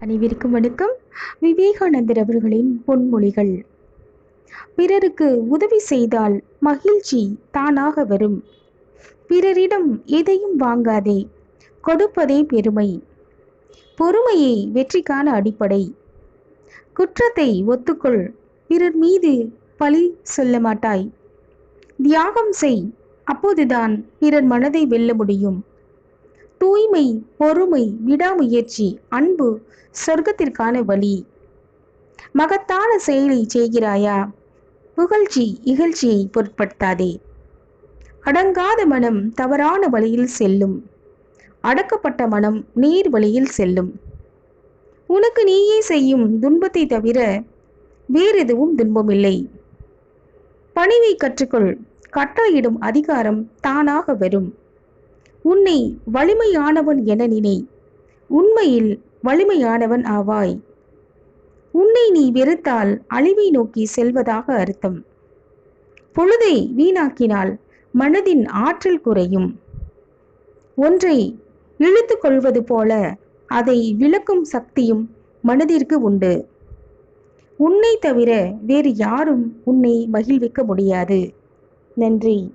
அனைவருக்கும் வணக்கம். விவேகானந்தர் அவர்களின் பொன்மொழிகள். பிறருக்கு உதவி செய்தால் மகிழ்ச்சி தானாக வரும். பிறரிடம் எதையும் வாங்காதே கொடுப்பதே பெருமை. பொறுமையே வெற்றிக்கான அடிப்படை. குற்றத்தை ஒத்துக்கொள் பிறர் மீது பழி சொல்ல மாட்டாய். தியாகம் செய் அப்போதுதான் பிறர் மனதை வெல்ல முடியும். தூய்மை பொறுமை விடாமுயற்சி அன்பு சொர்க்கத்திற்கான வழி. மகத்தான செயலை செய்கிறாயா? புகழ்ச்சி இகழ்ச்சியை பொருட்படுத்தாதே. அடங்காத மனம் தவறான வழியில் செல்லும். அடக்கப்பட்ட மனம் நீர் வழியில் செல்லும். உனக்கு நீயே செய்யும் துன்பத்தை தவிர வேறெதுவும் துன்பமில்லை. பணிவை கற்றுக்கொள். கட்டளையிடும் அதிகாரம் தானாக வரும். உன்னை வலிமையானவன் என நினை. உண்மையில் வலிமையானவன் ஆவாய். உன்னை நீ வெறுத்தால் அழிவை நோக்கி செல்வதாக அர்த்தம். பொழுதை வீணாக்கினால் மனதின் ஆற்றல் குறையும். ஒன்றை இழுத்து கொள்வது போல அதை விளக்கும் சக்தியும் மனதிற்கு உண்டு. உன்னை தவிர வேறு யாரும் உன்னை மகிழ்விக்க முடியாது. நன்றி.